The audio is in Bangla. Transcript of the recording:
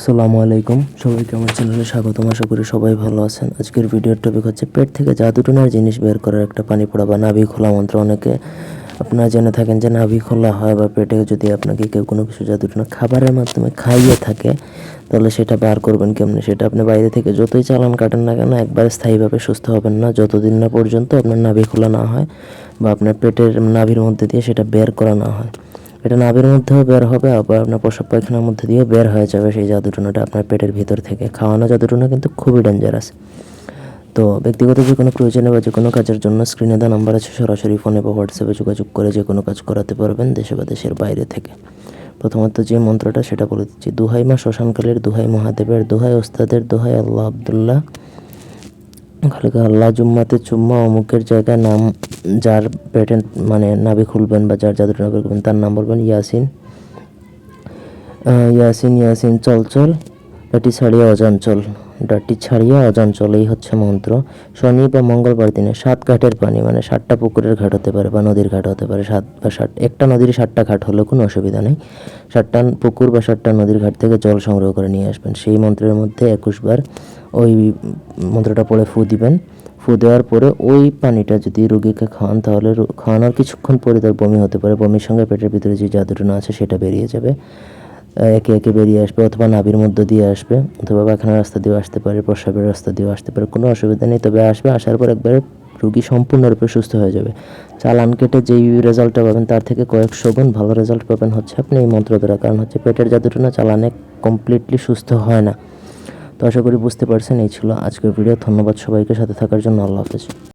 আসসালামু আলাইকুম। সবাইকে আমার চ্যানেলে স্বাগতম। আশা করি সবাই ভালো আছেন। আজকের ভিডিওর টপিক হচ্ছে পেট থেকে জাদুটনার জিনিস বের করার একটা পানি পড়া বা নাভি খোলা মন্ত্র। অনেকে আপনারা জেনে থাকেন যে নাভি খোলা হয় বা পেটে যদি আপনাকে কেউ কোনো কিছু জাদুটনা খাবারের মাধ্যমে খাইয়ে থাকে, তাহলে সেটা বার করবেন কেমনি? সেটা আপনি বাইরে থেকে যতই চালান কাটেন না কেন, একবার স্থায়ীভাবে সুস্থ হবেন না। যতদিন না পর্যন্ত আপনার নাভি খোলা না হয় বা আপনার পেটের নাভির মধ্যে দিয়ে সেটা বের করা না হয়। এটা নাভির মধ্যেও বের হবে, আবার আপনার প্রসব পায়খানার মধ্যে দিয়ে বের হয়ে যাবে সেই জাদুটনাটা আপনার পেটের ভিতর থেকে। খাওয়ানো জাদুটনা কিন্তু খুবই ডেঞ্জারাস তো ব্যক্তিগত যে কোনো প্রয়োজনে বা যে কোনো কাজের জন্য স্ক্রিনে দেওয়া নাম্বার আছে, সরাসরি ফোনে বা হোয়াটসঅ্যাপে যোগাযোগ করে যে কোনো কাজ করাতে পারবেন দেশে বা দেশের বাইরে থেকে। প্রথমত যে মন্ত্রটা, সেটা বলে দিচ্ছি, দুহাই মা শ্মশানকালের, দুহাই মহাদেবের, দুহাই ওস্তাদের, দুহাই আল্লাহ আবদুল্লাহ খালিকা আল্লাহ জুম্মাতে চুম্মা অমুকের জায়গায় নাম, যার পেটে মানে নাভি খুলবেন বা যার জাদুর নাভি খুলবেন তার নাম বলবেন ইয়াসিন। ইয়াসিন ইয়াসিন, চল চল। ডাটি ছাড়িয়া অজাঞ্চল ডাটি ছাড়িয়া অজাঞ্চল এই হচ্ছে মন্ত্র। শনি বা মঙ্গলবার দিনে সাত ঘাটের পানি মানে সাতটা পুকুরের ঘাট হতে পারে বা নদীর ঘাট হতে পারে, সাত বা সাত, একটা নদীর সাতটা ঘাট হলেও কোনো অসুবিধা নেই। সাতটা পুকুর বা সাতটা নদীর ঘাট থেকে জল সংগ্রহ করে নিয়ে আসবেন। সেই মন্ত্রের মধ্যে একুশবার ওই মন্ত্রটা পড়ে ফু দিবেন। ফু দেওয়ার পরে ওই পানিটা যদি রোগীকে খাওয়ান তাহলে খাওয়ানোর কিছুক্ষণ পরে তার বমি হতে পারে। বমির সঙ্গে পেটের ভিতরে যে জাদুটনা আছে, সেটা বেরিয়ে যাবে। একে একে বেরিয়ে আসবে অথবা নাভির মধ্য দিয়ে আসবে, অথবা পায়খানার রাস্তা দিয়েও আসতে পারে, প্রস্রাবের রাস্তা দিয়েও আসতে পারে, কোনো অসুবিধা নেই। তবে আসবে, আসার পর একবারে রুগী সম্পূর্ণরূপে সুস্থ হয়ে যাবে। চালান কেটে যেই রেজাল্টটা পাবেন, তার থেকে কয়েকশো গুণ ভালো রেজাল্ট পাবেন হচ্ছে আপনি এই মন্ত্র দ্বারা। কারণ হচ্ছে পেটের জাদুটনা চালানে কমপ্লিটলি সুস্থ হয় না। তো আশা করি বুঝতে পারছেন, এই ছিল আজকের ভিডিও। ধন্যবাদ সবাইকে, সাথে থাকার জন্য আল্লাহ হাফেজ।